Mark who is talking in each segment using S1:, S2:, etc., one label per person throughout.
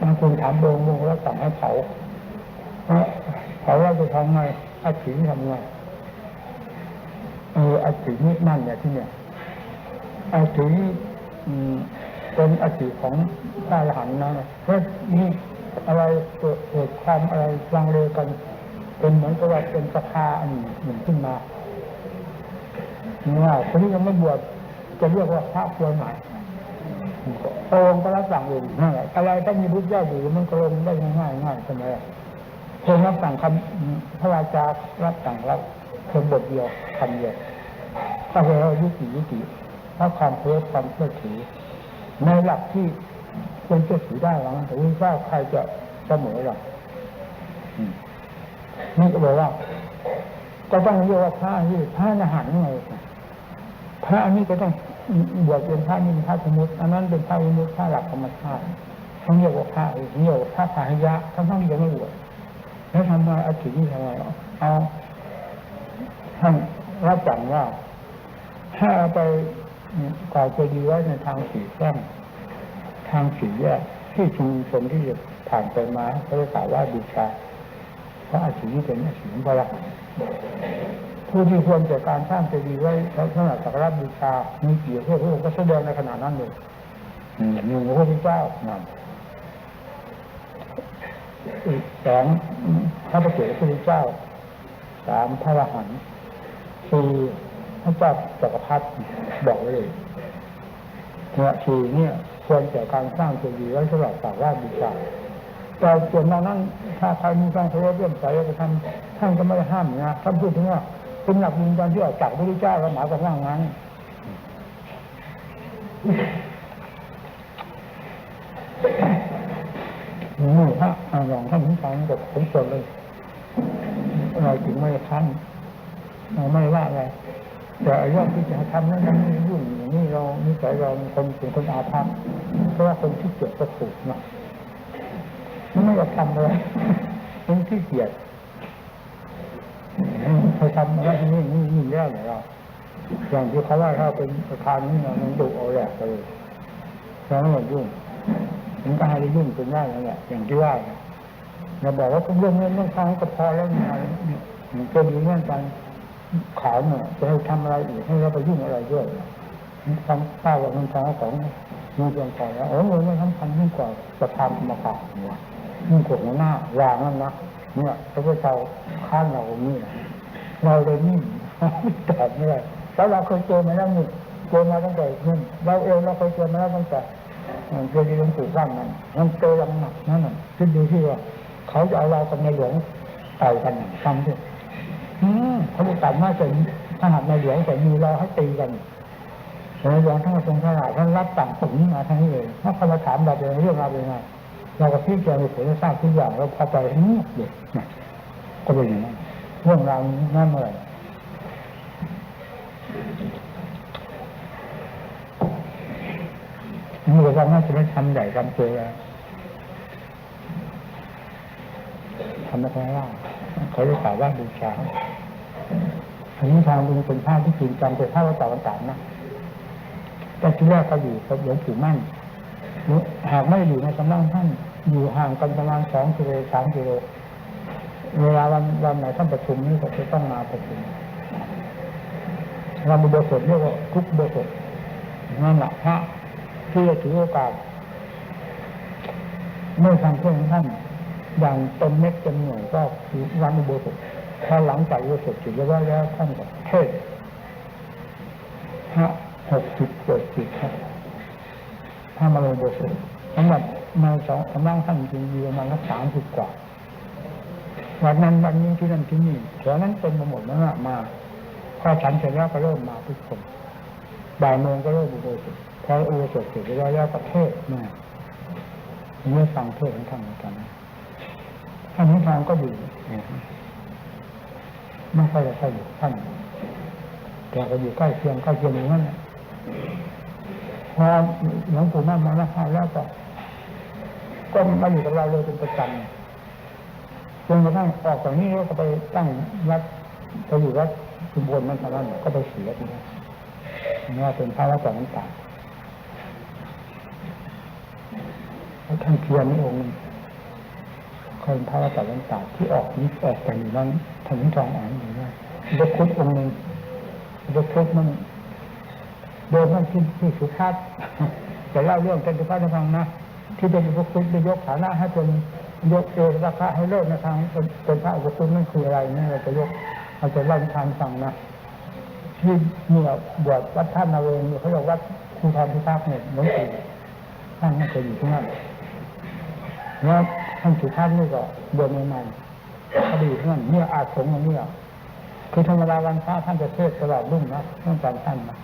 S1: บางคนถามโบงโบงแล้วสั่งให้เผาเผาว่าจะทำไงอาชีทำไงเอออาชีนี่นั่นเนี่ยที่เนี่ยอาชีพเป็นอาชีของพระอรหันต์นะเพราะนี่อะไรเกิดเกิดความอะไรลังเลกัน เป็นเหมือนกับว่าเป็นสภาอันหนึ่งขึ้นมาว่าคนที่ยังไม่บวชจะเรียกว่าพระควรไหน พระองค์ก็รับสั่งเองนั่นแหละอะไรถ้ามีพุทธเจ้าอยู่มันก็ลงได้ง่ายง่ายใช่ไหมเพียงรับสั่งคำพระราชารับสั่งรับเพียงบทเดียวคำเดียวถ้าเรายุติยุติถ้าความเพื่อความเชื่อถือในหลักที่ควรเชื่อถือได้หลังแต่ว่าใครจะเสมอหรอกนี่ก็บอกว่าก็ต้องเรียกว่าพระนี่พระอรหันต์ไงพระนี่ก็ต้อง บวชเป็นพระนี่เป็นพระสมุติอันนั้นเป็นพระวิมุตพระหลักธรรมชาติต้งเรียกว่าพระเรียกว่าพระพาหิยะทั้งทั้งที่ยังไม่บวชแล้วทำไมอาชีพนี่ทำไมเอาท่านรับสั่งว่าถ้าไปก่อเจดีย์ไว้ในทางสีแท่งทางสีแยกที่ชุมชนที่จะผ่านไปมาเขาจะกล่าวว่าบูชาพระอาชีพเป็นอาชีพพระหัน ผู้ที่ควรจากการสร้างเจดีย์ไว้สำหรับสักการะบูชา มีเกี่ยวกับพระองค์ก็แสดงในขณะนั้นเลยหนึ่งพระพุทธเจ้านั่นอีกสองพระประเจ้าพระพุทธเจ้าสามพระอรหันต์สี่พระเจ้าจักรพรรดิบอกไว้เลยเนี่ยสี่เนี่ยควรแก่การสร้างเจดีย์ไว้สำหรับสักการะบูชาแต่ส่วนนั้นถ้าใครมีความเคารพเรื่อมใสจะทำท่านก็ไม่ได้ห้ามนะท่านพูดถึงว่า เป็นหลักยืนยันที่ออกจากพระพุทธเจ้าแล้วหมายความว่างั้นนี่ฮะลองท่านผู้ฟังกับผมส่วนเลย เราถึงไม่คันเราไม่ว่าอะไรแต่เรื่องที่จะทำนั้นนั้นไม่ยุ่งอย่างนี้เรานิสัยเราคนเป็นคนอาภัพเพราะว่าคนที่เกียจก็ถูกเนาะไม่อยากทำเลยมันขี้เกียจ เคยทำอะไรที่นี่นี่นี่แล้วเหรอเราอย่างที่เขาว่าถ้าเป็นประธานนี่มันดุเอาแหลกเลยแล้วมันยุ่งมันก็ให้ยุ่งจนได้แล้วแหละอย่างที่ว่าเราบอกว่าทุกเรื่องนเรื่องทองก็พอแล้วไงมันก็มีเรื่องการขาวเนี่ยจะให้ทำอะไรอีกให้เราไปยุ่งอะไรด้วยทำข้าวกับเงินทองของมีเพียงพอแล้วโอ้โหมันสำคัญยิ่งกว่าจะทำมาขาดหัวยิ่งกว่าหน้าวางนั่นนะเนี่ยพระพุทธเจ้าข้านเรานี่ เราเลยนิ่งไม่ตอบไม่ได้แล้วเราเคยเจอมาแล้วนี่เจอมาตั้งแต่นู่นเราเองเราเคยเจอมาแล้วตั้งแต่เจอที่หลวงปู่สร้างนั้นมันเจอยังหนักนั่นน่ะคิดดูที่ว่าเขาจะเอาเรากับในหลวงต่อยกันทำที่เขาจะตัดมาจนถ้าหากในหลวงแต่มีเราให้ตีกันในหลวงท่านทรงฉลาดท่านรับสั่งผมนี้มาทั้งนี้เลยถ้าเขามาถามเราเป็นเรื่องราวเป็นไงเราก็พิจารณาผลทราบทุกอย่างเราพอใจเงียบเด็กก็เป็นอย่างนั้น เรื่องราวนั่นเมื่อไหร่นี่ก็ว่าน่าจะไม่ทำใหญ่ทำเจอทำไม่ค่อยได้เขาจะกล่าวว่าบูชาอันนี้ทางเป็นเป็นภาพที่จริงจังเป็นภาพวัฏฏานนะแต่ที่แรกเขาอยู่กับหลวงปู่มั่นหากไม่อยู่ในสำนักท่านอยู่ห่างกันประมาณสองกิโลสามกิโล เวลาวันวันไหนท่านประชุมนี่ก็จะต้องมาประชุมเราบุโบสถเรียกว่าทุกบุโบสถนั่นแหละพระที่จะถือโอกาสเมื่อทางเพื่อนท่านอย่างเต็มเม็ดเต็มหน่วยก็คือวันอุโบสถพอหลังจากอุโบสถเสร็จแล้วแล้วท่านก็เทศพระหกสิบเจ็ดสิบครับถ้ามาลงโบสถสำหรับมาสองสำนักท่านจริงๆประมาณสักสามสิบกว่า วันนั้นวันนี้ที่นั่นที่นี่แถวนั้นเต็มไปหมดแล้วมาพอฉันเสร็จแล้วก็เริ่มมาทุกคนบ่ายโมงก็เริ่มอุโบสถพออุโบสถเสร็จแล้วแล้วก็เทศเนี่ยเมื่อฟังเทศของท่านเหมือนกันท่านนิทานก็ดีไม่ค่อยจะใช่อยู่ท่านแต่ก็อยู่ใกล้เคียงใกล้เคียงอย่างนั้นพอหลวงปู่มั่นมาแล้วแล้วก็ก็มาอยู่กับเราเลยเป็นประจำ จนกระทั่งออกจากนี้แล้วก็ไปตั้งวัดไปอยู่วัดชุมพลนั่นเท่านั้นก็ไปเสียทีนี้นี่เป็นพระวัดสองต่างท่านเพียรนี่องค์คนพระวัตรวันตาที่ออกนี้ออกจากอยู่นั้นท่านทองอ่านอยู่ว่าพระพุทธองค์หนึ่งพระพุทธมันเดินมันที่ที่สุทัศน์จะเล่าเรื่องเป็นสุภาพให้ฟังนะที่เป็นพระพุทธได้ยกฐานะให้เป็น ยกเอราคาให้เลิกในทางเป็นพระอุปคุตนั่นคืออะไรนี่เราจะยกเราจะเล่าทานฟังนะที่เนี่ยบวชวัดท่านนาเวงเนี่ยเขาเรียกวัดครูทรพิทักษ์เนี่ยหลวงปู่ท่านไม่เคยอยู่ที่นั่นแล้วท่านสุทัศน์นี่ก็บวชใหม่ๆเขาอยู่ที่นั่นเนี่ยอาสงฆ์เนี่ยคือธรรมดาวันพระท่านจะเทศตลอดรุ่งนะเรื่องการท่านนะ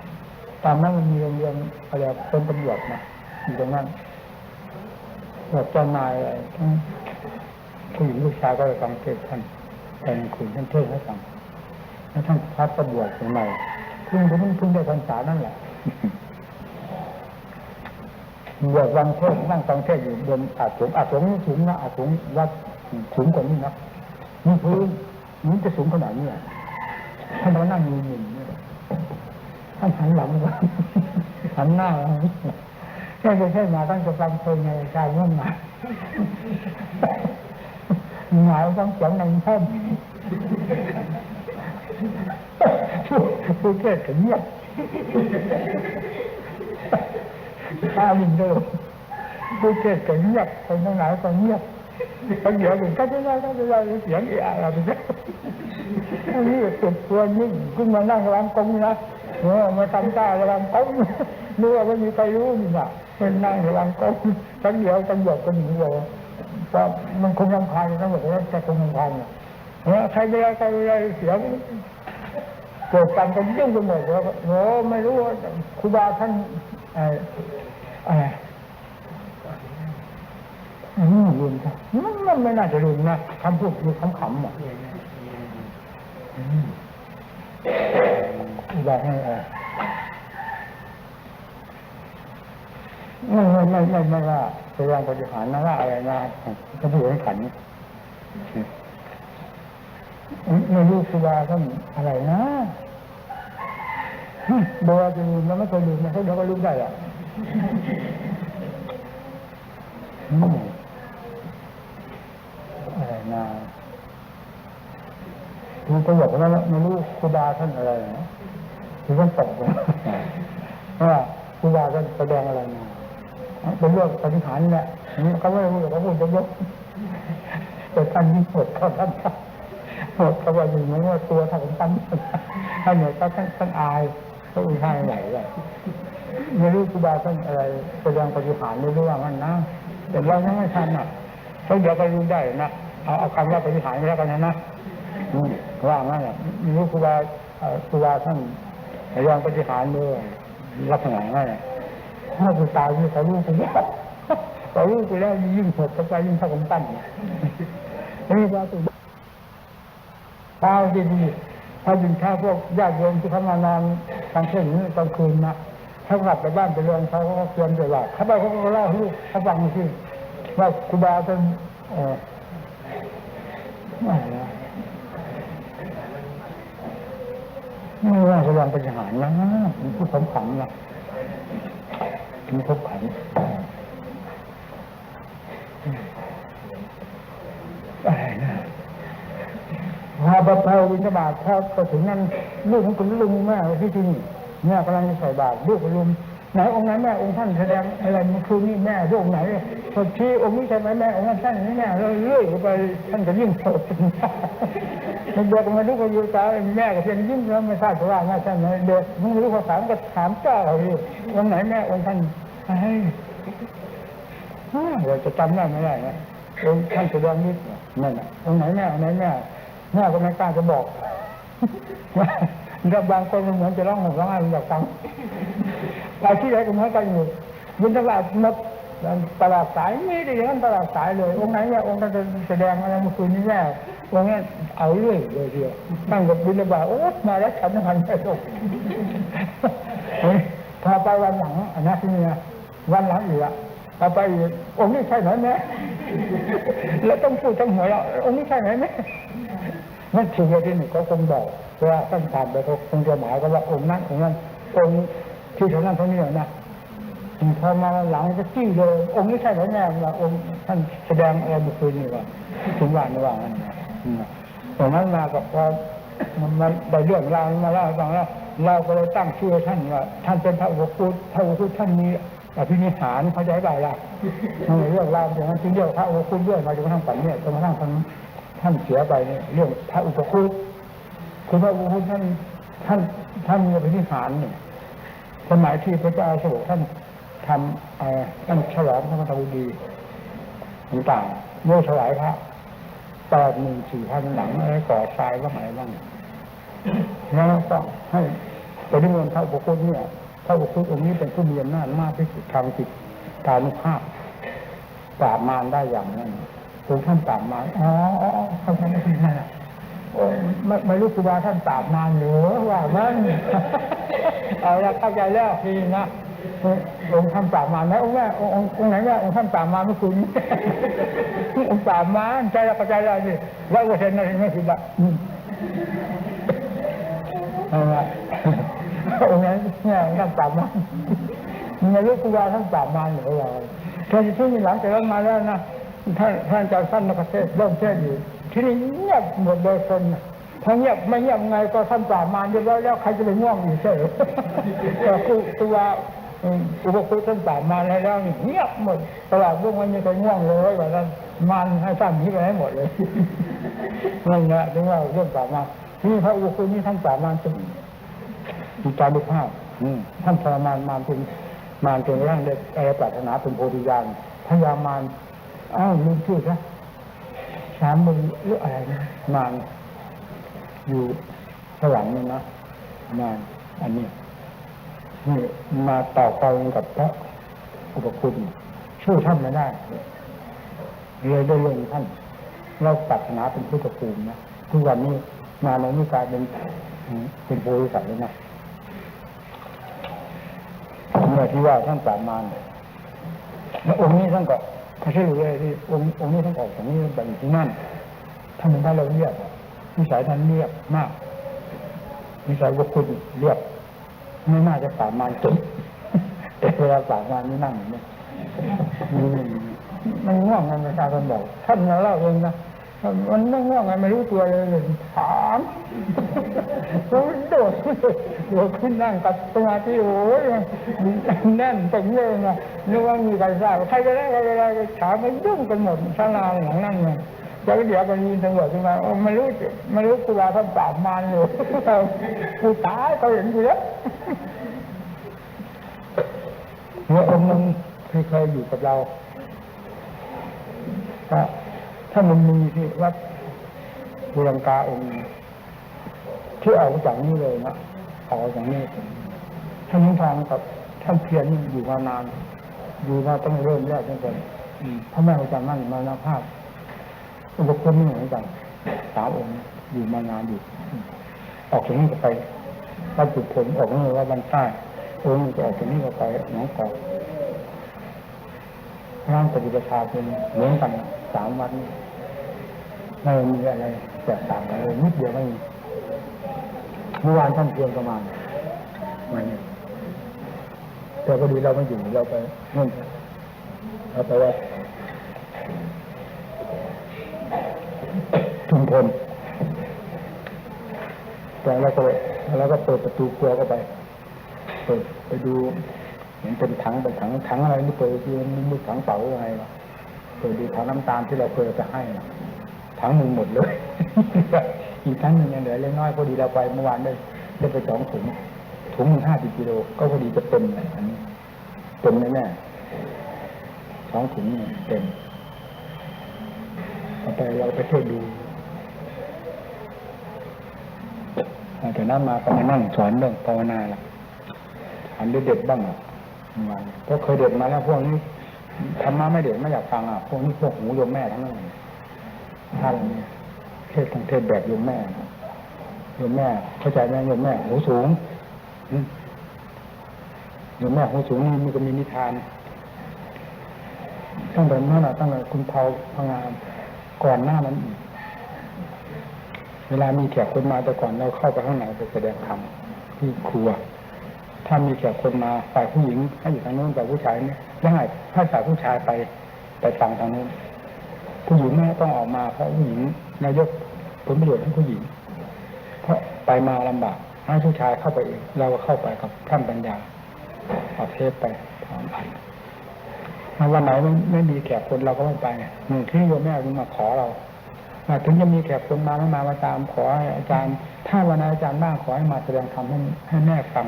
S1: ตามนั้นมันมีโรงเรียนอะไรเป็นตำรวจนะอยู่ตรงนั้นแบบเจ้านายอะไรทั้ง ผู้หญิงลูกชายก็ไปฟังเทศท่านแต่งคืนท่านเทศน์ให้ฟังแล้วท่านพัดประบวชใหม่เพิ่งเพิ่งเพิ่งได้พรรษานั่นแหละบวชวังเทศนั่งฟังเทศอยู่บนอาสงอาสงนี่สูงนะอาสงวัดสูงกว่านี้นะนี่พื้นนี่จะสูงขนาดนี้อะท่านมานั่งยืนอยู่นี่ท่านหันหลังหันหน้ามาแค่จะแค่มาตั้งจะฟังเพลงในใจเมื่อมา หงายต้องเสียงในท่านผู้เทศก็เงียบตามินเดิมผู้เทศก็เงียบคนทั้งหลายก็เงียบเขาเดี๋ยวหนึ่งก็จะได้ก็จะได้เสียงเอะอะไรไปเยอะอันนี้ติดตัวนิ่งขึ้นมานั่งระวังกงนะเออมาทำตาระวังกงนึกว่าไม่มีใครรู้นี่นะเป็นนั่งระวังกงทั้งเดียวตำรวจก็หนีเลย ก็มันคงยังพายตำรวจก็จะคงยังพายเนี่ยใครจะอะไรใครจะอะไรเสียงเกิดการกันยุ่งไปหมดแล้วโอ้ไม่รู้ว่าครูบาท่านอ่ออะไรอืมลืมครับมันมันไม่น่าจะลืมนะคำพูดมีคำขำอะอืมครูบาให้อะไรไม่ไม่ไม่ไม่ไม่ว่า พยายามปฏิหารนะว่าอะไรนะก็พูให้ขันไม่รู้ครูบาท่านอะไรนะบราณจะลืมแล้วไม่เคยลืมนะเขาเดี๋ยวก็ลืมได้อะอะไรนะคือก็บอกว่าไม่รู้ครูบาท่านอะไรนะคือท่านตกนะว่าครูบาท่านแสดงอะไรมา เป็นเรื่องปฏิหารเนี่ยเขาไม่รู้เขาพูดเยอะๆแต่ท่านยิ่งปวดเขาท่านปวดเขาว่าอยู่เหมือนว่าตัวท่านท่านท่านเนี่ยก็ท่านท่านอายเขาอุ้ยให้ไหวเลยไม่รู้ครูบาท่านอะไรแสดงปฏิหารในเรื่องมันนะแต่เรายังไม่ทันอะเขาเดี๋ยวก็รู้ได้นะเอาเอาคำว่าปฏิหารไปแล้วกันนะนะว่างั้นอะรู้ครูบาครูบาท่านแสดงปฏิหารด้วยลักษณะนั่นแหละ ถ้าคุณตายนี่เขารู้ไปแล้วเขารู้ไปแล้วยิ่งหดเข้าไปยิ่งเท่ากับปั้นนี่ยนี่ว่าตัวเช้าดีๆถ้ายินข้าพวกญาติโยมที่เขามานอนกลางคืนนี้กลางคืนนะถ้ากลับไปบ้านไปเรือนเขาก็เตรียมเดี๋ยวว่าเขาไปเขาก็เล่าให้ลูกเขาฟังสิว่าครูบาเป็นเออไม่ไม่ว่าจะวางเปัญหารนะมันพูดสำคัญนะ มันพบขันอะไรนะพาบะเพาวินทบาทถ้าไปถึงนั่นลูกของคุณลุงแม่ที่ที่นี่แม่กำลังใส่บาตรลูกคุณลุง ไหนองค์ไหนแม่องค์ท่านแสดงอะไรมื่อคืนนี้แม่รูปไหนพอชี้องค์นี้ใช่ไหมแม่องค์นั้นท่านนี่แม่เราเรื่อยไปท่านก็ยิ่งโสดมันเด็กมาลูกก็อยู่ตาแม่ก็เพียงยิ่งแล้วไม่ทราบว่าแม่ท่านไหนเด็กมึงรู้ภาษาก็ถามเจ้าอยู่องค์ไหนแม่องค์ท่านเฮ้ยเราจะจำได้ไม่ได้นะองค์ท่านแสดงนิดนั่นน่ะองค์ไหนแม่องค์ไหนแม่แม่ก็ไม่กล้าจะบอกว่าแล้วบางคนมันเหมือนจะร้องห่มร้องไห้อยากฟัง ไปที่ไหนก็เหมือนกันอยู่ยินตลาดหมดตลาดสายนี่ได้ย่างนั้นตลาดสายเลยองค์ไหนเนี่ยองค์จะแสดงอะไรเมื่อคืนนี้แม่องค์นี้เอาเรื่อยเลยเดียวตั้งกับบินบาโอ้มาแล้วฉันทันไม่ตกพอไปวันหลังอันนั้นที่นี่วันหลังอีกอะพอไปอีกองค์นี้ใช่ไหมแม่แล้วต้องพูดต้องหัวเราองค์นี้ใช่ไหมแม่นั่นถึงที่หนึ่งเขาคงบอกว่าตั้งตามไปเขาคงจะหมายก็ว่าองค์นั้นองค์นั้นองค์ ที่เท่านั้นเท่านี้นะพอมาหลังก็จี้เลยองค์นี้ใช่ไหมแน่ว่าองค์ท่านแสดงอะไรบุคคลนี่ว่าถึงว่านี่ว่านั่นนะอืมตรงนั้นมากับพอมันมันได้เรื่องราวมาเล่าฟังแล้วเราก็เลยตั้งชื่อท่านว่า ท่านเป็นพระอุปคุตพระอุปคุตท่านมีอภินิหารเขาใจไปล่ะมันเรื่องราวอย่างนั้นจึงเรียกพระอุปคุตด้วยมาจนกระทั่งปัจจุบันจนกระทั่งท่านท่านเสียไปเนี่ยเรื่องพระอุปคุตคือพระอุปคุตท่านท่านท่านมีอภินิหารเนี่ย สมัยที่พระเจ้าอโศกท่านทำท่านฉลองพระมตบุดีต่างๆโยถวายพระแปดหมื่นสี่พันหลังอะไรก่อทรายบ้างอะไรบ้างแล้วก็ให้ไปนิมนต์พระอุปคุตเนี่ยพระอุปคุตองค์นี้เป็นผู้มีอำนาจมากที่สุดทางจิตตานุภาพปราบมารได้อย่างนั้นองท่านปราบมารอ๋อเขาใจไม่ผิดนะโอ้ไม่ไม่รู้ครูบาท่านปราบมารหรือว่ามัน เอาละเข้าใจแล้วทีนะองค์ท่านปราบมารไหมองค์แม่องค์ไหนแม่องค์ท่านปราบมารไม่คุณองค์ปราบมารใจแล้วเข้าใจแล้วนี่ร้อยเปอร์เซ็นต์นะไม่ผิดละเอาละองค์นั้นเนี่ยท่านปราบมารไม่รู้ครูบาท่านปราบมารหรือเปล่านที่มีหลังจากนั้นมาแล้วนะท่านท่านอาจารย์สั้นนักเทศเริ่มเทศน์อยู่ที่นี่เงียบหมดเลยคนนะ ถ้าเงียบไม่เงียบไงก็ท่านปราบมารเรียบร้อยแล้วใครจะไปง่วงอยู่เฉยแต่คือตัวอืมอุปคุตท่านปราบมารแล้วนี่เงียบหมดตลอดรุ่งไม่มีใครง่วงเลยว่าท่านมารให้ท่านนี้ไปให้หมดเลยนั่นแหละถึงว่าเรื่องปราบมารนี่พระอุปคุตนี่ท่านปราบมารจนมีการดุภาพอืมท่านทรมานมารจนมารจนกระทั่งได้อะไรปรารถนาเป็นโพธิญาณพยามารอ้าวลืมชื่อซะสามมือหรืออะไรนะมาร อยู่ข้างหลังนี่นะมาอันนี้นี่มาต่อไปกับพระอุปคุณช่วยท่านไม่ได้เลยได้ลงท่านเราปรารถนาเป็นพุทธภูมินะทุกวันนี้มาในนี้กลายเป็นเป็นโพธิสัตว์เลยนะเมื่อที่ว่าท่านปราบมารแล้วองค์นี้ท่านก็เขาช่เลยที่องค์องค์นี้ท่านออกจากนี้ไปที่นั่นท่านเป็นพระเราเรียก นิสัยท่านเรียบมากนิสัยว่าคุณเรียบไม่น่าจะสามานจบแต่เวลาสามานนี่นั่งอย่างนี้อืมมันง่วงไงประชาชนบอกท่านมาเล่าเองนะมันไม่ง่วงไงไม่รู้ตัวเลยเลยถามแล้วโดดโดดขึ้นนั่งกับสมาธิโอ้ยแน่นตรงเลยนะนึกว่ามีใครทราบใครจะได้ใครจะได้ถามมันยุ่งกันหมดชาลาหลังนั่งเลย แล้วเดี๋ยวก็มีตำรวจขึ้นมาโอ้ไม่รู้จะไม่รู้กูว่าท่านปราบมารอยู่กูตายเขาเห็นกูแล้วเมื่อองค์นึงที่เคยอยู่กับเราก็ถ้ามันมีที่วัดบูรังกาองค์หนึ่งที่ออกมาจากนี้เลยนะออกจากนี้ท่านนิทางกับท่านเพียรนี่อยู่มานาน อยู่มาตั้งแต่เริ่มแรกตั้งแต่อืมพระแม่อาจารย์มั่นมานาภาพ อุปคุตนี่เหมือนกันสามองค์อยู่มานานอยู่ออกจากนี้ก็ไปวัดจุดผลออกนี่ว่าบันใต้องค์ก็ออกจากนี้ก็ไปหนองกอกร่างปฏิบัติชาเป็นเหมือนกันสามวันไม่มีอะไรแตกต่างกันเลยนิดเดียวไม่มีเมื่อวานท่านเพียงประมาณมาเนี่ยแต่พอดีเราไม่อยู่เราไปนู่นเราไปว่า ชุม พลแต่เราก็แล้วก็เปิดประตูครัวเข้าไป เปิดไปดูเห็นเป็นถังเป็นถังถังอะไรนี่เปิดดูมันมีถังเปล่าอะไรวะเปิดดูถังน้ำตาลที่เราเคยเอาไปให้นะถังหนึ่งหมดเลย อีกถังหนึ่งยังเหลือเล็กน้อยพอดีเราไปเมื่อวานได้ได้ไปสองถุงถุงหนึ่งห้าสิบกิโลก็พอดีจะเต็มเลยอันนี้เต็มแน่ๆสองถุงเนี่ยเต็มเอาไปเราไปเที่ยวดู หลังจากนั้นมาก็มานั่งสอนเรื่องภาวนาละอันเด็ดบ้างอะวันก็เคยเด็ดมาแล้วพวกนี้ธรรมะไม่เด็ดไม่อยากฟังอะพวกนี้พวกหูโยมแม่ทั้งนั้นท่านนี้เทศต้องเทศแบบโยมแม่โยมแม่ เข้าใจไหมโยมแม่หูสูงโยมแม่หูสูงนี่มันก็มีนิทานตั้งแต่นั้นอะตั้งแต่คุณเผาพังงานก่อนหน้านั้นอีก เวลามีแขกคนมาแต่ก่อนเราเข้าไปข้างในไปแสดงธรรมที่ครัว ถ้ามีแขกคนมาฝ่ายผู้หญิงให้อยู่ทางโน้นฝ่ายผู้ชายเนี่ยแล้วให้ให้ฝ่ายผู้ชายไปไปฟังทางโน้นผู้หญิงไม่ต้องออกมาเพราะผู้หญิงนายกผลประโยชน์ให้ผู้หญิง เพราะไปมาลำบากให้ผู้ชายเข้าไปเองเราก็เข้าไปกับท่านปัญญาเอาเทปไปพร้อมพันถ้าวันไหนไม่มีแขกคนเราก็ไม่ไปหนึ่งที่โยมแม่ถึงมาขอเรา ถึงจะมีแขกคนมาไม่มามาตามขออาจารย์ ถ้าวันอาจารย์บ้างขอให้มาแสดงธรรมให้ให้แม่ฟัง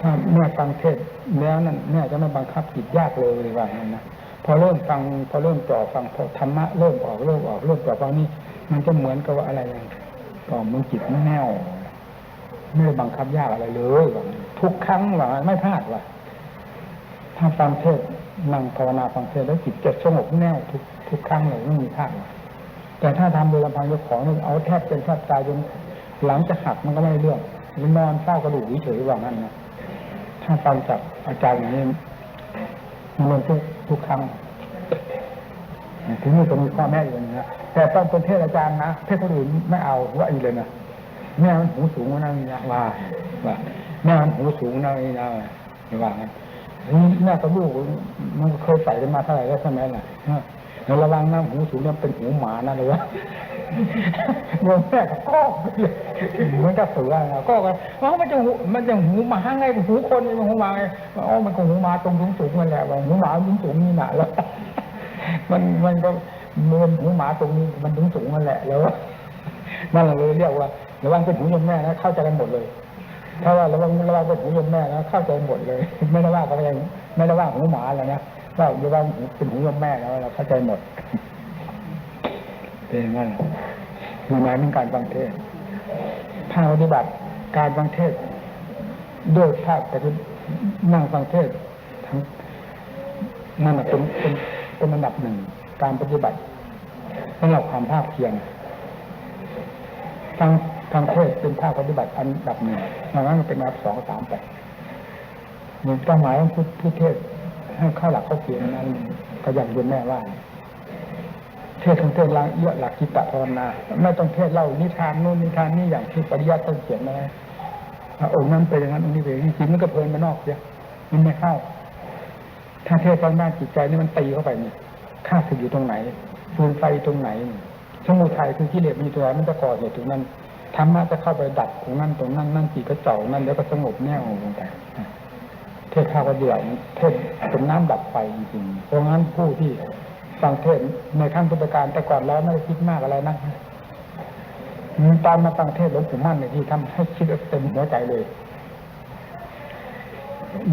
S1: ถ้าแม่ฟังเทศแล้วนั่นแม่จะไม่บังคับจิตยากเลยว่างั้นนะพอเริ่มฟังพอเริ่มจ่อฟังพอธรรมะเริ่มออกเริ่มออกเริ่มจ่อฟังนี่มันจะเหมือนกับว่าอะไรอย่างก็มันจิตมันแน่วไม่ได้บังคับยากอะไรเลยทุกครั้งว่าไม่พลาดว่าถ้าฟังเทศนั่งภาวนาฟังเทศแล้วจิตจะสงบแน่วทุกทุกครั้งเลยไม่มีพลาด แต่ถ้าทำโดยลำพังเจ้าของนี่เอาแทบเป็นแทบตายจนหลังจะหักมันก็ไม่เรื่องหรือนอนเฝ้ากระดูกเฉยๆว่างั้นนะถ้าฟังจากอาจารย์อย่างนี้มันทุกทุกครั้งถึงนี่ก็มีข้อแม่อยู่นะแต่ต้องเป็นเทศอาจารย์นะเทศคนอื่นไม่เอาว่าอีเลยนะแม่มันหูสูงนะนี่นะว่าว่าแม่มันหูสูงนะนี่นะว่างั้นนี่แม่กับลูกมันเคยใส่กันมาเท่าไหร่แล้วใช่ไหมล่ะ เราระวังนะหูสูงเนี่ยเป็นหูหมานะเลยวะโยมแม่ก็ก็เหมือนกับเสือนะก็กันว่ามันจะหูมันจะหูหมาไงหูคนมันหูหมาไงอ๋อมันก็หูหมาตรงสูงสูงนั่นแหละว่าหูหมาสูงสูงนี่หนาแล้วมันมันก็มันหูหมาตรงนี้มันสูงสูงนั่นแหละแล้วนั่นเลยเรียกว่าระวังเป็นหูโยมแม่นะเข้าใจกันหมดเลยถ้าว่าระวังระวังเป็นหูโยมแม่นะเข้าใจหมดเลย ไม่ได้ว่ากันเองไม่ได้ว่าหูหมาอะไรนะ ว่าระวังเป็นหูโยมแม่แล้วเราเข้าใจหมดเป็นอย่างนั้นมีหมายถึงการฟังเทศน์ถ้าปฏิบัติการฟังเทศด้วยภาคปฏินั่งฟังเทศทั้งนั่นเป็นเป็นเป็นอันดับหนึ่งการปฏิบัติสำหรับความภาคเพียรฟังฟังเทศเป็นภาคปฏิบัติอันดับหนึ่งดังนั้นเป็นอันดับสองสามแปดหนึ่งเป้าหมายของผู้เทศ ให้เข้าหลักเข้าเกียรนั้นก็อย่างคุณแม่ว่า เทศของเทศหลักเยอะหลักจิตตภาวนาไม่ต้องเทศเล่านิทานนู่นนิทานนี่อย่างที่ปริยัติต้องเขียนนะองค์นั้นเป็นอย่างนั้นองค์นี้เป็นอย่างนี้จริงมันก็เพลินมานอกเสียมันไม่เข้า ถ้าเทศตอนหน้าจิตใจนี่มันตีเข้าไปนี่ข้าศึกอยู่ตรงไหนฟืนไฟตรงไหนสมุทัยคือกิเลสมีตัวไหนมันจะก่อเหตุตรงนั้นธรรมะจะเข้าไปดับตรงนั้นตรงนั้นนั่นจิตก็เจ่านั่นแล้วก็สงบแน่วลงไป ศข้าวก็เดือดเทศเป็นน้ำดับไฟจริงๆเพราะงั้นผู้ที่ฟังเทศน์ในขั้นพุทธการแต่ก่อนแล้วไม่ได้คิดมากอะไรนะตอนมาฟังเทศหลวงปู่มั่นในที่ทำให้คิดเต็มหัวใจเลย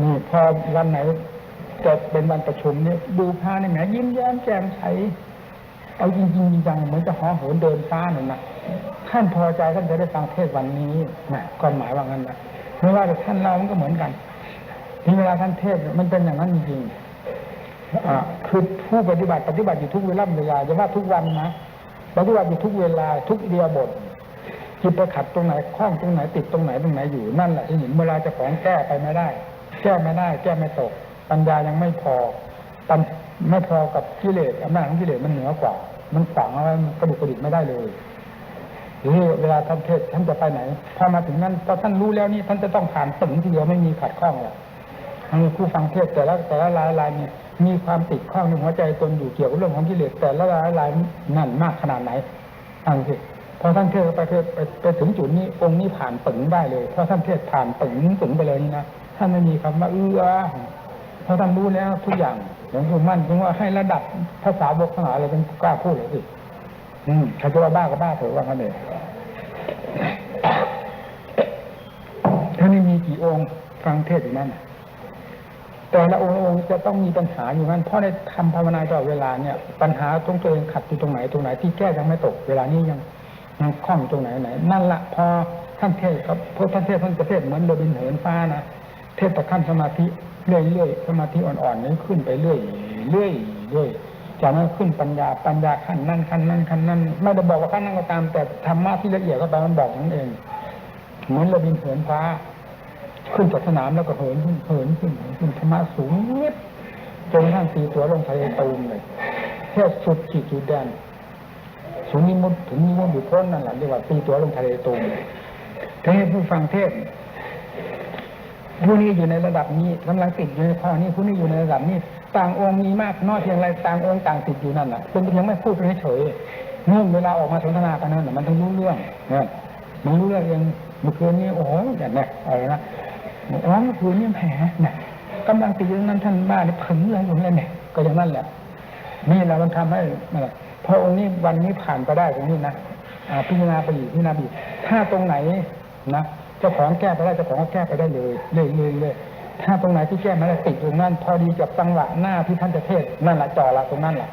S1: นี่พอวันไหนจะเป็นวันประชุมเนี่ยดูพระนี่แหมยิ้มแย้มแจ่มใสเอาจริงจริงจังเหมือนจะห่อเหินเดินฟ้าหนึ่งนะท่านพอใจท่านจะได้ฟังเทศน์วันนี้นะความหมายว่างั้นนะไม่ว่าแต่ท่านเรามันก็เหมือนกัน ที่เวลาท่านเทศมันเป็นอย่างนั้นจริงคือผู้ปฏิบัติปฏิบัติอยู่ทุกเวลาเวลาจะว่าทุกวันนะปฏิบัติอยู่ทุกเวลาทุกเดียบทจิตไปขัดตรงไหนคล้องตรงไหนติดตรงไหนตรงไหนอยู่นั่นแหละที่เห็นเวลาจะของแก้ไปไม่ได้ แก้ไม่ได้ แก้ไม่ตก ปัญญายังไม่พอปัญไม่พอกับกิเลสอำนาจของกิเลสมันเหนือกว่า มันฝังเอาไว้กระดุกกระดิกไม่ได้เลยหรือเวลาท่านเทศท่านจะไปไหนพอมาถึงนั้นพอท่านรู้แล้วนี่ท่านจะต้องผ่านตึงทีเดียวไม่มีขัดข้องหรอก ผู้ฟังเทศแต่ละแต่ละรายรายเนี่ยมีความติดข้องในหัวใจตนอยู่เกี่ยวกับเรื่องของกิเลสแต่ละรายรายนั่นมากขนาดไหนฟังสิพอท่านเทศไปเทศไปไปถึงจุดนี้องค์นี้ผ่านปึงได้เลยเพราะท่านเทศผ่านปึงปึงไปเลยนี่นะท่านไม่มีคำว่าเอื้อเพราะท่านรู้แล้วทุกอย่างหลวงปู่มั่นจึงว่าให้ระดับภาษาบกทั้งหลายอะไรเป็นกล้าพูดเลยสิอืมใครจะว่าบ้าก็บ้าเถอะว่างั้นเลยท่านนี่มีกี่องค์ฟังเทศอยู่นั่นน่ะ แต่ละองค์ละองค์จะต้องมีปัญหาอยู่นั้นเพราะในทำภาวนาตลอดเวลาเนี่ย ปัญหาตรงตัวเองขัดอยู่ตรงไหนตรงไหนที่แก้ยังไม่ตก เวลานี้ยังยังคล่องตรงไหนไหน นั่นละพอท่านเทศครับเพราะท่านเทศท่านจะเทศเหมือนโรบินเหินฟ้านะเทศแต่ขั้นสมาธิเรื่อยๆสมาธิอ่อนๆนี้ขึ้นไปเรื่อยเรื่อยเรื่อยจากนั้นขึ้นปัญญาปัญญาขั้นนั้นขั้นนั้นขั้นนั้นไม่ได้บอกว่าขั้นนั้นก็ตามแต่ธรรมะที่ละเอียดก็ตามมันบอกนั่นเองเหมือนโรบินเหินฟ้า ขึ้นจากสนามแล้วก็เหินขึ้นเหินขึ้นเหินขึ้นธรรมะสูงเงียบจนกระทั่งตีตัวลงทะเลตูมเลยแค่สุดขีดสุดแดนสูงนิมุตถึงนิมุตอยู่พ้นนั่นแหละเรียกว่าตีตัวลงทะเลตูมเลยทีนี้ผู้ฟังเทศ
S2: ผู้นี้อยู่ในระดับนี้กำลังติดอยู่ในข้อนี้ผู้นี้อยู่ในระดับนี้ ต่างองค์มีมากน้อยเพียงไรต่างองค์ต่างติดอยู่นั่นแหละเป็นเพียงไม่พูดเฉยเนื่องเวลาออกมาสนทนากันนั่นน่มันต้องรู้เรื่องเนี่ยมันรู้เรื่องเองเมื่อคืนนี้โอ้โหอย่างนี้อะไรนะ อ๋อเมื่อคืนนี้แผลเนี่ยกำลังติดอยู่นั้นท่านบ้าเนี่ยผึ่งเลยอยู่เลยเนี่ย ก็อย่างนั้นแหละ นี่แหละมันทำให้พระองค์นี้วันนี้ผ่านไปได้ตรงนี้นะพิจารณาไปอีกพิจารณาอีกถ้าตรงไหนนะเจ้าของแก้ไปได้เจ้าของก็แก้ไปได้เลยเลยเลยเลยถ้าตรงไหนที่แก้ไม่ได้ติดอยู่นั่นพอดีกับจังหวะหน้าที่ท่านจะเทศนั่นแหละจ่อละตรงนั้นแหละ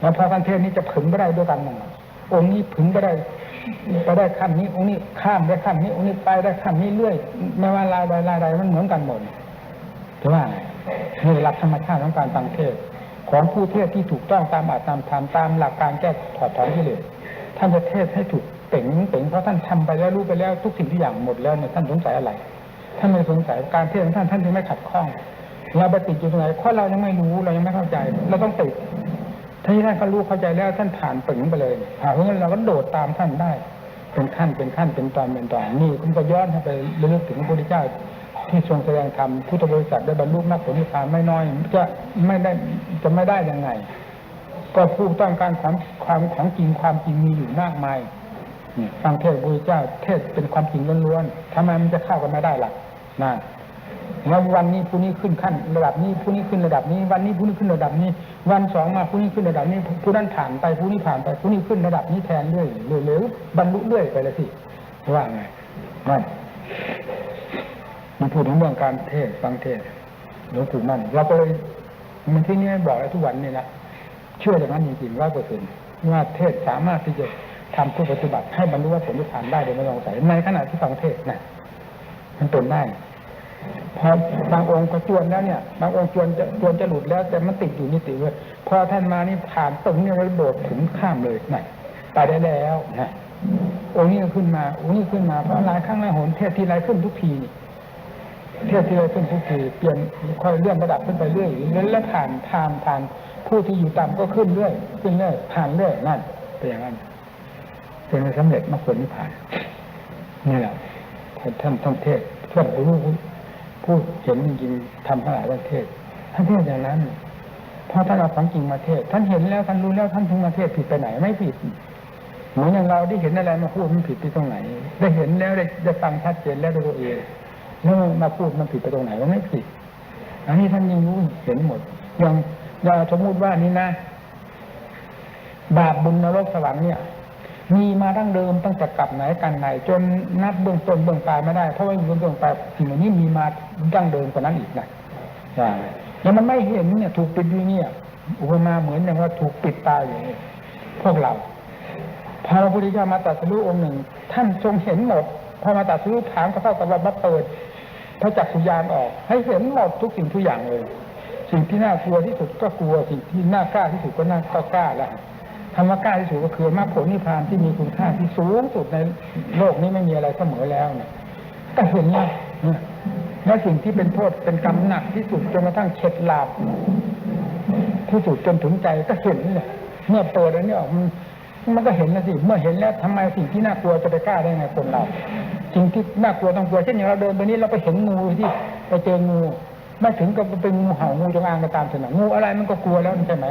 S2: แล้วพอท่านเทศนี้จะผึ่งไปได้ด้วยกันนั่นองค์นี้ผึ่งไปได้ ไปได้ขั้นนี้องค์นี้ข้ามได้ขั้นนี้องค์นี้ไปได้ขั้นนี้เรื่อยไม่ว่าลายใดลายใดมันเหมือนกันหมดถือว่าไงนี่หลักธรรมชาติของการฟังเทศของผู้เทศที่ถูกต้องตามอาตามธรรมตามหลักการแก้ถอดถอนกิเลสท่านจะเทศให้ถูกเป่งเป่งเพราะท่านทำไปแล้วรู้ไปแล้วทุกสิ่งทุกอย่างหมดแล้วเนี่ยท่านสงสัยอะไรท่านไม่สงสัยการเทศของท่านท่านจึงไม่ขัดข้องเราไปติดอยู่ตรงไหนเพราะเรายังไม่รู้เรายังไม่เข้าใจ เราต้องติด ถ้าท่านก็รู้เข้าใจแล้วท่านผ่านป่งไปเลยอ่าเพราะงั้นเราก็โดดตามท่านได้ เป็นขั้นเป็นขั้นเป็นตอนเป็นตอนนี่คุณก็ย้อนไปเระลึกถึงพระพุทธเจ้าที่ทรงแสดงธรรมพุทธบริษัทได้บรรลุมรรคผลนิพพานไม่น้อยจะไม่ได้จะไม่ได้ยังไง ก็ผู้ต้องการความความของจริงความจริงมีอยู่มากมายนี่ฟังเทศพระพุทธเจ้าเทศเป็นความจริงล้วนๆทำไมมันจะเข้ากันไม่ได้ล่ะนั่น แล้ววันนี้ผู้นี้ขึ้นขั้นระดับนี้ผู้นี้ขึ้นระดับนี้ วันนี้ผู้นี้ขึ้นระดับนี้ วันสองมาผู้นี้ขึ้นระดับนี้ ผู้นั้นผ่านไปผู้นี้ผ่านไปผู้นี้ขึ้นระดับนี้แทนเรื่อยเรื่อยๆบรรลุเรื่อยไปเลยสิว่าไงนั่นมันพูดถึงเรื่องการเทศฟังเทศหลวงปู่มั่นเราก็เลยมันที่นี่บอกแล้วทุกวันนี่นะเชื่ออย่างนั้นจริงๆร้อยเปอร์เซ็นต์ว่าเทศสามารถที่จะทำผู้ปฏิบัติให้บรรลุว่าผลนิพพานได้โดยไม่ต้องสงสัยในขณะที่ฟังเทศน์นะมันเป็นได้ พอบางองค์ก็จวนแล้วเนี่ยบางองค์จวนจะจวนจะหลุดแล้ว แต่มันติดอยู่นี่ติดเลยพอท่านมานี่ผ่านตรงนี้แล้วโดดถึงข้ามเลยไหนไปได้แล้วนะองค์นี้ก็ขึ้นมาองค์นี้ขึ้นมาเพราะหลายครั้งหลายหนเทศทีไรขึ้นทุกทีนี่เทศที่เรขึ้นทุกทีเปลี่ยนค่อยเลื่อนระดับขึ้นไปเรื่อยแล้วผ่านผ่านผ่านผู้ที่อยู่ต่ำก็ขึ้นเรื่อยขึ้นเรื่อยผ่านเรื่อยนั่นเป็นอย่างนั้นเป็นสำเร็จมรรคผลนิพพานนี่แหละท่านท่านเทศท่านรู้ ผู้เห็นจริงๆทำทั้งหลายประเทศท่านเทศอย่างนั้นพราะท่านเอาของจริงมาเทศ ท่านเห็นแล้วท่านรู้แล้วท่านถึงมาเทศผิดไปไหนไม่ผิดเหมือนอย่างเราได้เห็นอะไรมาพูดมันผิดไปตรงไหน ได้เห็นแล้วได้ได้ฟังชัดเจนแล้วด้วยตัวเองแล้วมาพูดมันผิดไปตรงไหนมันไม่ผิด อันนี้ท่านยังรู้เห็นหมดอย่างอย่าสมมติว่านี่นะ บาปบุญนรกสวรรค์เนี่ย มีมาดั้งเดิมตั้งแต่กลับไหนกันไหน จนนับเบื้องต้นเบื้องปลายไม่ได้เพราะว่าเบื้องต้นปลายสิ่งเหล่านี้มีมาดั้งเดิมกว่านั้นอีกนะใช่แล้วมันไม่เห็นเนี่ย ถูกปิดอยู่เนี่ยอุปมาเหมือนอย่างว่าถูกปิดตาอยู่นี่พวกเราพอพระพุทธเจ้ามาตรัสรู้องค์หนึ่ง ท่านทรงเห็นหมดพอมาตรัสรู้ถามก็เท่ากับว่ามาเปิดพระจักสุญาณออก ให้เห็นหมดทุกสิ่งทุกอย่างเลย สิ่งที่น่ากลัวที่สุดก็กลัวสิ่งที่น่ากล้าที่สุดก็น่าก็กล้าแล้ว คำว่ากล้าที่สุดก็คือมรรคผลนิพพานที่มีคุณค่าที่สูงสุดในโลกนี้ไม่มีอะไรเสมอแล้วเนี่ยก็เห็นแล้วเนี่ยและสิ่งที่เป็นโทษเป็นกรรมหนักที่สุดจนกระทั่งเข็ดหลาบที่สุดจนถึงใจก็เห็นเนี่ยเมื่อเปิดอันนี้ออกมันมันก็เห็นแล้วสิเมื่อเห็นแล้วทำไมสิ่งที่น่ากลัวจะไปกล้าได้ไงคนเราสิ่งที่น่ากลัวต้องกลัวเช่นอย่างเราเดินไปนี้เราไปเห็นงูที่ไปเจองูไม่ถึงกับเป็นงูเห่างูจงอางก็ตามสนองงูอะไรมันก็กลัวแล้วใช่ไหม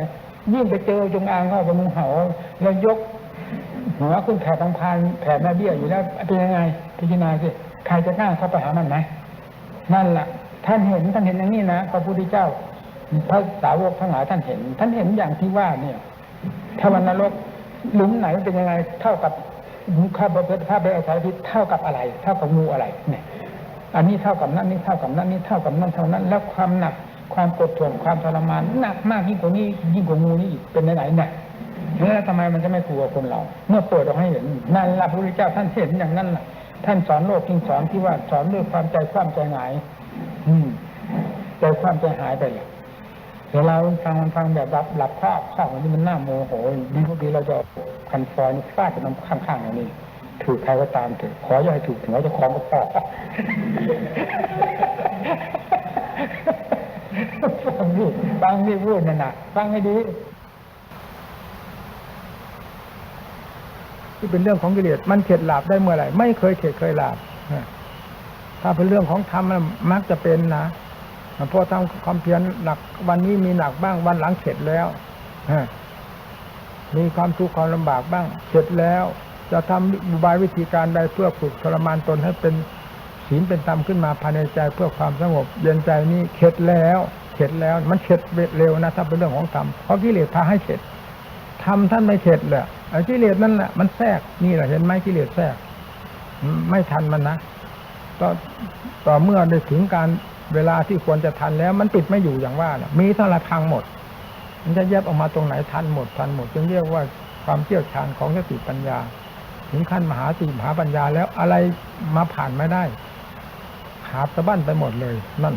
S2: ยิ่งไปเจอจงอางก็เป็นงูเห่าแล้วยกหัวขึ้นแผ่ทางพานแผ่แม่เบี้ยอยู่แล้วเป็นยังไงพิจารณาสิใครจะกล้าเข้าไปหามันไหมนั่นแหละท่านเห็นท่านเห็นอย่างนี้นะพระพุทธเจ้าพระสาวกทั้งหลายท่านเห็น ท่านเห็นอย่างที่ว่าเนี่ย ถ้าวันนรกหลุมไหนเป็นยังไงเท่ากับข้าบเถ้าไปอาศัยพิษเท่ากับอะไร เท่ากับงูอะไรเนี่ย อันนี้เท่ากับนั้นนี่เท่ากับนั้นนี่เท่ากับนั้นเท่านั้น แล้วความหนัก ความกดทวงความทรมานหนักมากยิ่งกว่านี้ยิ่งกว่างูนี่อีกเป็นไหนๆเนี่ยแล้วทำไมมันจะไม่กลัวคนเรา เมื่อเปิดออกให้เห็นนั่นละพระพุทธเจ้าท่านเห็นอย่างนั้นแหละท่านสอนโลกจริงสอนที่ว่าสอนด้วยความใจความใจหงายอืมใจความใจหายไปเลยเดี๋ยวเราฟังมันฟังแบบรับหลับคาบข้าวอันนี้มันน่าโมโหดีพวกดีเราจะคันฟอยนี่ฟาดกับน้ำข้างๆอย่างนี้ถูกใครก็ตามเถอขออย่าให้ถูกถึงเราจะคล้องก็พอ ฟังนี่ฟังนี่พูดนั่นนะฟังให้ดีที่เป็นเรื่องของกิเลสมันเข็ดหลาบได้เมื่อไหร่ไม่เคยเข็ดเคยหลาบถ้าเป็นเรื่องของธรรมมันมักจะเป็นนะเพราะทำความเพียรหนักวันนี้มีหนักบ้างวันหลังเข็ดแล้วมีความทุกข์ความลำบากบ้างเข็ดแล้ว จะทำอุบายวิธีการใดเพื่อฝึกทรมานตนให้เป็นศีลเป็นธรรมขึ้นมาภายในใจเพื่อความสงบเย็นใจนี่เข็ดแล้ว เข็ดแล้ว มันเข็ดเร็วนะถ้าเป็นเรื่องของธรรมเพราะกิเลสพาให้เข็ดทำท่านไม่เข็ดแหละไอ้กิเลสนั่นแหละมันแทรกนี่แหละเห็นไหมกิเลสแทรกไม่ทันมันนะต่อต่อเมื่อได้ถึงการเวลาที่ควรจะทันแล้ว มันปิดไม่อยู่อย่างว่านะมีเท่าไรพังหมด มันจะแยบออกมาตรงไหนทันหมดทันหมดจึงเรียกว่าความเชี่ยวชาญของสติปัญญา ถึงขั้นมหาสติมหาปัญญาแล้วอะไรมาผ่านไม่ได้ขาดสะบั้นไปหมดเลยนั่น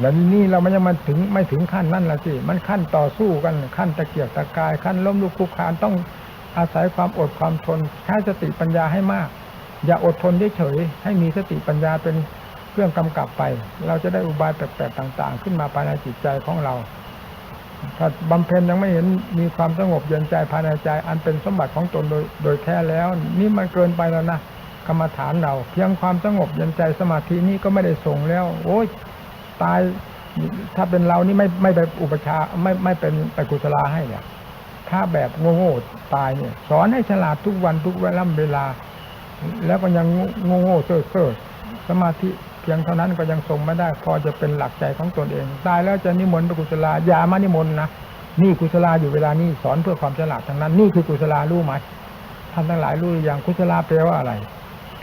S2: แล้วนี่เรามันยังมาถึงไม่ถึงขั้นนั่นละสิ มันขั้นต่อสู้กันขั้นตะเกียกตะกายขั้นล้มลุกคลุกคลานต้องอาศัยความอดความทนใช้สติปัญญาให้มาก อย่าอดทนเฉยๆให้มีสติปัญญาเป็นเครื่องกำกับไป เราจะได้อุบายแปลกๆต่าง ๆ ขึ้นมาภายในจิตใจของเราถ้าบำเพ็ญยังไม่เห็นมีความสงบเย็นใจภายในใจ อันเป็นสมบัติของตนโดยโดยแท้แล้ว นี่มันเกินไปแล้วนะกรรมฐานเรา เพียงความสงบเย็นใจสมาธินี้ก็ไม่ได้ส่งแล้ว โอ้ย ตาย ถ้าเป็นเรานี่ไม่ไม่ไปอุปชาไม่ไม่เป็นไปกุศลาให้เนี่ยถ้าแบบโง่ๆตายเนี่ย สอนให้ฉลาดทุกวันทุกเวลาเวลา แล้วก็ยังโง่โง่ๆเซ่อเซ่อสมาธิเพียงเท่านั้นก็ยังทรงไม่ได้ พอจะเป็นหลักใจของตนเอง ตายแล้วจะนิมนต์ไปกุศลาอย่ามานิมนต์นะนี่กุศลาอยู่เวลานี้สอนเพื่อความฉลาดทั้งนั้น นี่คือกุศลารู้ไหมท่านทั้งหลายรู้อยังกุศลาแปลว่าอะไร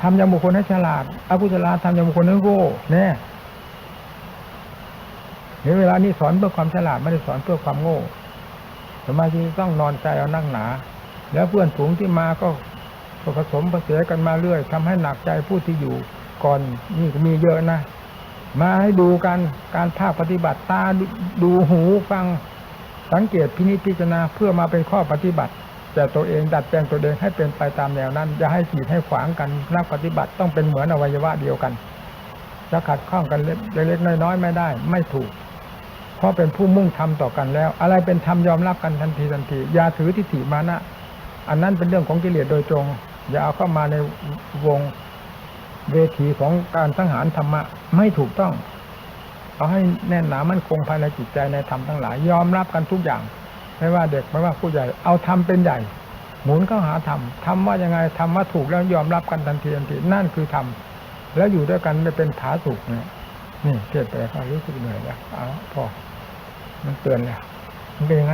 S2: ทำยังบุคคลให้ฉลาดอกุศลาทำยังบุคคลให้โง่แน่ ในเวลานี้สอนเพื่อความฉลาดไม่ได้สอนเพื่อความโง่สมาธิต้องนอนใจเอานั่งหนา แล้วเพื่อนฝูงที่มาก็ผสมผสานกันมาเรื่อยทำให้หนักใจผู้ที่อยู่ก่อนนี่ก็มีเยอะนะมาให้ดูกันการภาคปฏิบัติตาดูดูหูฟังสังเกตพินิจพิจารณาเพื่อมาเป็นข้อปฏิบัติ แต่ตัวเองดัดแปลงตัวเองให้เป็นไปตามแนวนั้นอย่าให้ขีดให้ขวางกันนักปฏิบัติต้องเป็นเหมือนอวัยวะเดียวกันจะขัดข้องกันเล็กๆน้อยๆไม่ได้ ไม่ถูก เพราะเป็นผู้มุ่งทำต่อกันแล้ว อะไรเป็นธรรมยอมรับกันทันทีทันทีอย่าถือทิฏฐิมานะ อันนั้นเป็นเรื่องของกิเลสโดยตรง อย่าเอาเข้ามาในวงเวทีของการสังหารธรรมะไม่ถูกต้องเอาให้แน่นหนามั่นคงภายในจิตใจในธรรมทั้งหลาย ยอมรับกันทุกอย่าง ไม่ว่าเด็กไม่ว่าผู้ใหญ่เอาธรรมเป็นใหญ่ หมุนเข้าหาธรรมธรรมว่ายังไงธรรมว่าถูกแล้วยอมรับกันทันทีทันทีนั่นคือธรรมแล้วอยู่ด้วยกันไม่เป็นผาสุกเนี่ยนี่เทศไปก็รู้สึกเหนื่อยแล้วเอาพอ มันเตือนแล้วมันเป็นอย่างนั้น